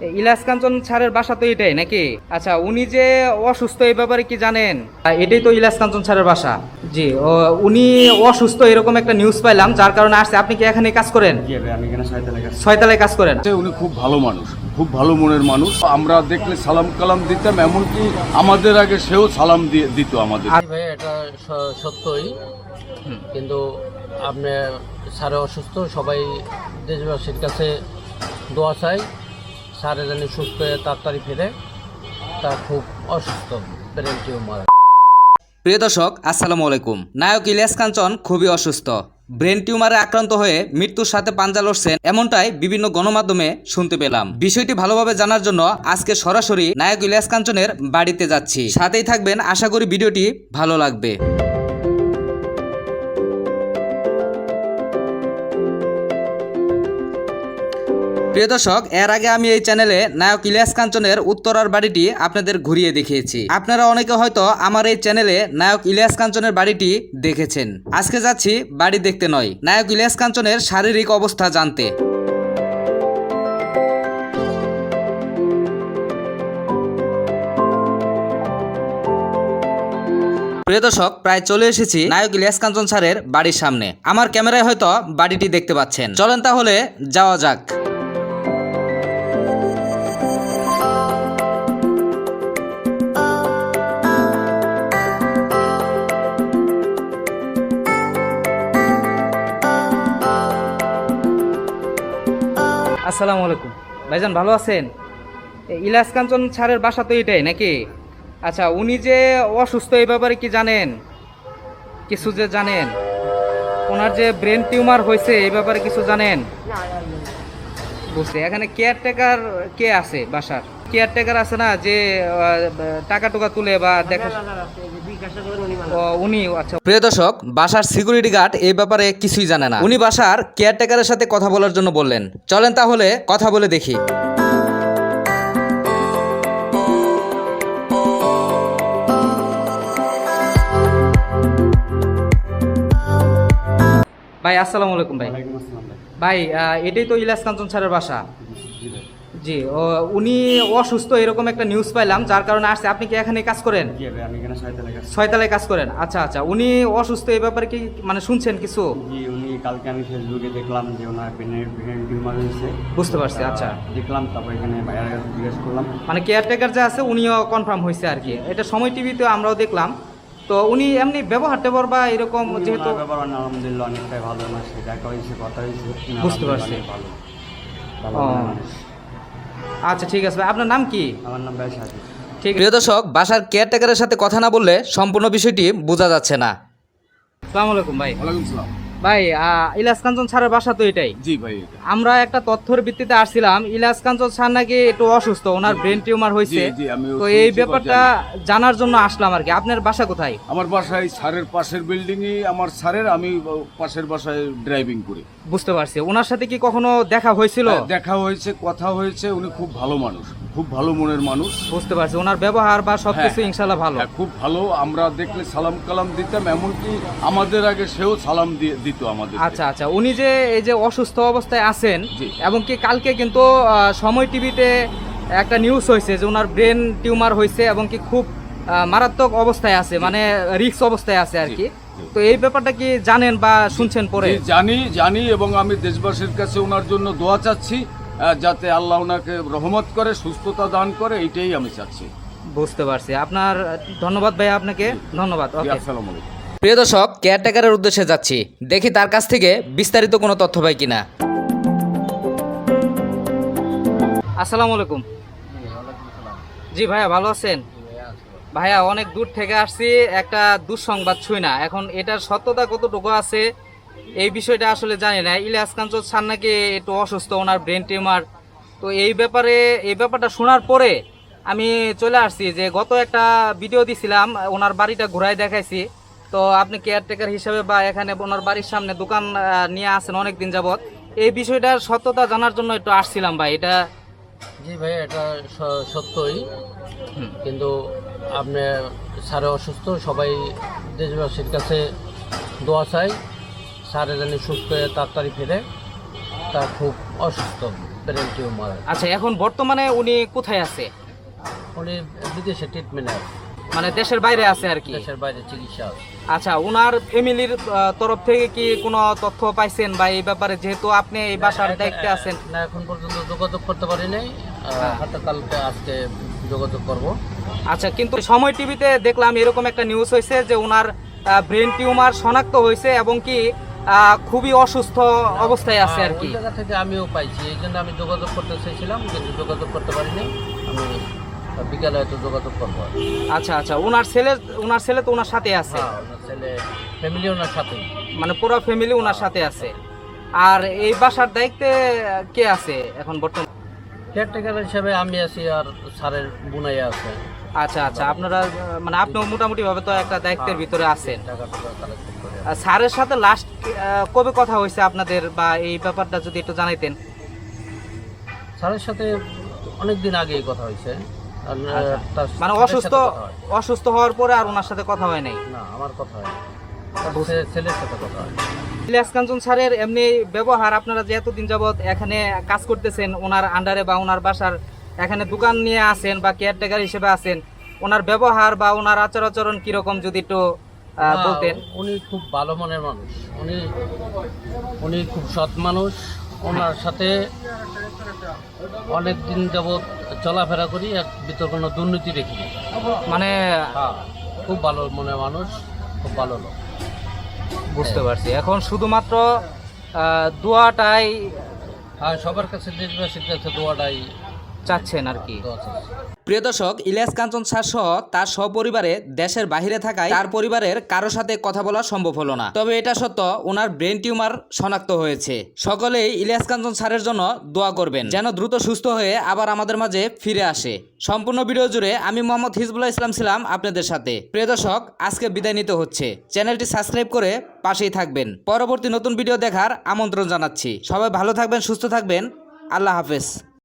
ইলাস কাঞ্চন স্যারের বাসা তো এটাই নাকি? আচ্ছা উনি যে অসুস্থ এই ব্যাপারে কি জানেন? এটাই তো ইলাস কাঞ্চন স্যারের বাসা। জি ও উনি অসুস্থ এরকম একটা নিউজ পাইলাম যার কারণে আসছে। আপনি কি এখানে কাজ করেন? জি ভাই আমি এখানে ছয়তলা কাছে ছয়তলায় কাজ করেন? যে উনি খুব ভালো মানুষ খুব ভালো মনের মানুষ। আমরা দেখলে সালাম কালাম দিতাম এমনকি আমাদের আগে সেও সালাম দিয়ে দিত আমাদের। আর- ভাই এটা সত্যই। কিন্তু আপনি স্যারে অসুস্থ সবাই দেশবাসীর কাছে দোয়া চাই। স্যারে জানি সুস্থ হয়ে তাড়াতাড়ি ফিরে, তা খুব অসুস্থ ব্রেন টিউমার। প্রিয় দর্শক, আসসালামু আলাইকুম। নায়ক ইলিয়াস কাঞ্চন খুবই অসুস্থ। ব্রেন টিউমারে আক্রান্ত হয়ে মৃত্যুর সাথে পাঞ্জা লড়ছেন এমনটাই বিভিন্ন গণমাধ্যমে শুনতে পেলাম। বিষয়টি ভালোভাবে জানার জন্য আজকে সরাসরি নায়ক ইলিয়াস কাঞ্চনের বাড়িতে যাচ্ছি। সাথেই থাকবেন, আশা করি ভিডিওটি ভালো লাগবে। প্রিয় দর্শক, এর আগে আমি এই চ্যানেলে নায়ক ইলিয়াস কাঞ্চনের উত্তরার বাড়িটি আপনাদের ঘুরিয়ে দেখিয়েছি। আপনারা অনেকে হয়তো আমার এই চ্যানেলে নায়ক ইলিয়াস কাঞ্চনের বাড়িটি দেখেছেন। আজকে যাচ্ছি বাড়ি দেখতে নয়, নায়ক ইলিয়াস কাঞ্চনের শারীরিক অবস্থা জানতে। প্রিয় দর্শক, প্রায় চলে এসেছি নায়ক ইলিয়াস কাঞ্চন স্যারের বাড়ির সামনে। আমার ক্যামেরায় হয়তো বাড়িটি দেখতে পাচ্ছেন। চলেন তাহলে যাওয়া যাক। আসসালামু আলাইকুম। ভাইজান ভালো আছেন? ইলাস কাঞ্চন স্যারের বাসা তো এটাই নাকি? আচ্ছা উনি যে অসুস্থ এই ব্যাপারে কি জানেন? কিছু যে জানেন? ওনার যে ব্রেন টিউমার হয়েছে এই ব্যাপারে কিছু জানেন? বুঝছি এখানে কেয়ারটেকার কে আছে বাসার? কেয়ারটেকার আছে না যে টাকা টুকা তুলে বা দেখা উনি আচ্ছা। প্রিয় দর্শক বাসার সিকিউরিটি গার্ড এই ব্যাপারে কিছুই জানে না। উনি বাসার কেয়ারটেকারের সাথে কথা বলার জন্য বললেন। চলেন তাহলে কথা বলে দেখি। ভাই আসসালামু আলাইকুম ভাই। ভাই। এটাই তো ইলাস কাঞ্চন স্যারের বাসা। জি উনি অসুস্থ এরকম একটা নিউজ পাইলাম যার কারণে আসছে। আপনি কি এখানে কাজ করেন? আমি এখানে ছয়তলায় কাজ করেন। আচ্ছা আচ্ছা উনি অসুস্থ এই ব্যাপারে কি মানে শুনছেন কিছু? জি উনি কালকে আমি ফেসবুকে দেখলাম যে ওনার ব্রেনের ব্রেন টিউমার হয়েছে। বুঝতে পারছি আচ্ছা। দেখলাম তারপর এখানে ভাইয়ার কাছে জিজ্ঞেস করলাম। মানে কেয়ারটেকার যে আছে উনিও কনফার্ম হয়েছে আর কি। এটা সময় টিভিতে আমরাও দেখলাম। তো উনি এমনি ব্যবহার টেবর বা এরকম যেহেতু ব্যাপার আলহামদুলিল্লাহ অনেকটাই ভালো না সে দেখা হয়েছে কথা হয়েছে। বুঝতে পারছি। ভালো। মানুষ। আচ্ছা ঠিক আছে। ভাই আপনার নাম কি? আমার নাম ভাই ঠিক প্রিয় দর্শক বাসার কেয়ারটেকারের সাথে কথা না বললে সম্পূর্ণ বিষয়টি বোঝা যাচ্ছে না। আসসালামু আলাইকুম ভাই। ওয়ালাইকুম সালাম। ভাই ইলাস কাঞ্চন স্যারের বাসা তো এটাই। জি ভাই আমরা একটা তথ্যের ভিত্তিতে আসছিলাম ইলাস কাঞ্চন স্যার নাকি একটু অসুস্থ ওনার ব্রেন টিউমার হয়েছে। তো এই ব্যাপারটা জানার জন্য আসলাম আর কি। আপনার বাসা কোথায়? আমার বাসায় স্যারের পাশের বিল্ডিং এ আমার স্যারের আমি পাশের বাসায় ড্রাইভিং করি। বুঝতে পারছি। ওনার সাথে কি কখনো দেখা হয়েছিল? হ্যাঁ, দেখা হয়েছে কথা হয়েছে উনি খুব ভালো মানুষ। খুব ভালো মনের মানুষ। বুঝতে পারছি ওনার ব্যবহার বা হ্যাঁ। ইনশাল্লাহ ভালো। হ্যাঁ, খুব ভালো। আমরা দেখলে সালাম কালাম দিতাম এমনকি আমাদের আগে সেও সালাম দিয়ে দিত আমাদের আচ্ছা আচ্ছা। উনি যে এই যে অসুস্থ অবস্থায় আছেন জি। এবং কি কালকে কিন্তু আহ, সময় টিভিতে একটা নিউজ হয়েছে যে ওনার ব্রেন টিউমার হয়েছে এবং কি খুব আহ, মারাত্মক অবস্থায় আছে মানে রিক্স অবস্থায় আছে আর জি, কি। জি। তো এই ব্যাপারটা কি জানেন বা শুনছেন পরে? জানি জানি এবং আমি দেশবাসীর কাছে ওনার জন্য দোয়া চাচ্ছি। যাতে আল্লাহ ওনাকে রহমত করে সুস্থতা দান করে এইটাই আমি চাচ্ছি। বুঝতে পারছি। আপনার ধন্যবাদ ভাই আপনাকে। ধন্যবাদ। আসসালামু আলাইকুম। প্রিয় দর্শক কেয়ারটেকারের উদ্দেশ্যে যাচ্ছি। দেখি তার কাছ থেকে বিস্তারিত কোনো তথ্য পাই কিনা। আসসালামু আলাইকুম। জি ভাইয়া ভালো আছেন? ভাইয়া অনেক দূর থেকে আসছি একটা দুঃসংবাদ ছুঁই না। এখন এটার সত্যতা কতটুকু আছে এই বিষয়টা আসলে জানি না। ইলিয়াস কাঞ্চন স্যার নাকি একটু অসুস্থ, ওনার ব্রেন টিউমার। তো এই ব্যাপারে, এই ব্যাপারটা শোনার পরে আমি চলে আসছি যে গত একটা ভিডিও দিছিলাম, ওনার বাড়িটা ঘুরাই দেখাইছি। তো আপনি কেয়ারটেকার হিসেবে বা এখানে ওনার বাড়ির সামনে দোকান নিয়ে আসেন অনেক দিন যাবত এই বিষয়টার সত্যতা জানার জন্য একটু আসছিলাম ভাই, এটা জি ভাই, এটা সত্যই। কিন্তু আপনি, স্যারে অসুস্থ, সবাই দেশবাসীর কাছে দোয়া চাই। স্যারে জানি সুস্থ হয়ে তাড়াতাড়ি ফিরে তা খুব অসুস্থ ব্রেন টিউমার আচ্ছা এখন বর্তমানে উনি কোথায় আছে? উনি বিদেশে ট্রিটমেন্ট আছে। মানে দেশের বাইরে আছে আর কি? দেশের বাইরে চিকিৎসা আচ্ছা ওনার ফ্যামিলির তরফ থেকে কি কোনো তথ্য পাইছেন বা এই ব্যাপারে? যেহেতু আপনি এই বাসার দায়িত্বে আছেন। না এখন পর্যন্ত যোগাযোগ করতে পারি নাই হ্যাঁ। হয়তো কালকে আজকে যোগাযোগ করব। আচ্ছা কিন্তু সময় টিভিতে দেখলাম এরকম একটা নিউজ হয়েছে যে ওনার ব্রেন টিউমার শনাক্ত হয়েছে এবং কি খুবই অসুস্থ অবস্থায় আছে আর কি। জায়গা থেকে আমিও পাইছি এই জন্য আমি যোগাযোগ করতে চেয়েছিলাম কিন্তু যোগাযোগ করতে পারিনি। আমি বিকালে হয়তো যোগাযোগ করব। আচ্ছা আচ্ছা ওনার ছেলে ওনার ছেলে তো ওনার সাথে আছে? হ্যাঁ ওনার ছেলে ফ্যামিলি ওনার সাথে মানে পুরো ফ্যামিলি ওনার সাথে আছে। আর এই বাসার দায়িত্বে কে আছে এখন বর্তমানে? কেয়ারটেকার হিসাবে আমি আছি আর স্যারের বুনাইয়া আছে। আচ্ছা আচ্ছা আপনারা মানে আপনিও মোটামুটি ভাবে তো একটা দায়িত্বের ভিতরে আছেন। টাকা টাকা স্যারের সাথে লাস্ট কবে কথা হয়েছে আপনাদের বা এই ব্যাপারটা যদি একটু জানাইতেন? স্যারের সাথে অনেক দিন আগেই কথা হয়েছে। আচ্ছা। মানে অসুস্থ। অসুস্থ হওয়ার পরে আর ওনার সাথে কথা হয় নাই? না আমার কথা হয় ছেলের সাথে কথা হয় ইলিয়াস কাঞ্চন স্যারের এমনি ব্যবহার আপনারা যে এতদিন যাবৎ এখানে কাজ করতেছেন ওনার আন্ডারে বা ওনার বাসার এখানে দোকান নিয়ে আছেন বা কেয়ারটেকার হিসেবে আছেন ওনার ব্যবহার বা ওনার আচার আচরণ কীরকম যদি একটু বলতেন। উনি খুব ভালো মনের মানুষ। উনি উনি খুব সৎ মানুষ। ওনার সাথে অনেক দিন যাবৎ চলাফেরা করি এক ভিতর কোনো দুর্নীতি দেখি। মানে হ্যাঁ খুব ভালো মনের মানুষ খুব ভালো লোক। বুঝতে পারছি। এখন শুধুমাত্র দোয়াটাই হ্যাঁ সবার কাছে দেশবাসীর কাছে দোয়াটাই চাচ্ছেন আর কি। চাচ্ছি। প্রিয় দর্শক ইলিয়াস কাঞ্চন স্যার সহ তার সপরিবারে দেশের বাইরে থাকায় তার পরিবারের কারও সাথে কথা বলা সম্ভব হলো না। তবে এটা সত্য ওনার ব্রেন টিউমার শনাক্ত হয়েছে। সকলেই ইলিয়াস কাঞ্চন স্যারের জন্য দোয়া করবেন যেন দ্রুত সুস্থ হয়ে আবার আমাদের মাঝে ফিরে আসে। সম্পূর্ণ ভিডিও জুড়ে আমি মোহাম্মদ হিজবুল্লাহ ইসলাম ছিলাম আপনাদের সাথে। প্রিয় দর্শক আজকে বিদায় নিতে হচ্ছে। চ্যানেলটি সাবস্ক্রাইব করে পাশেই থাকবেন। পরবর্তী নতুন ভিডিও দেখার আমন্ত্রণ জানাচ্ছি। সবাই ভালো থাকবেন সুস্থ থাকবেন। আল্লাহ হাফেজ।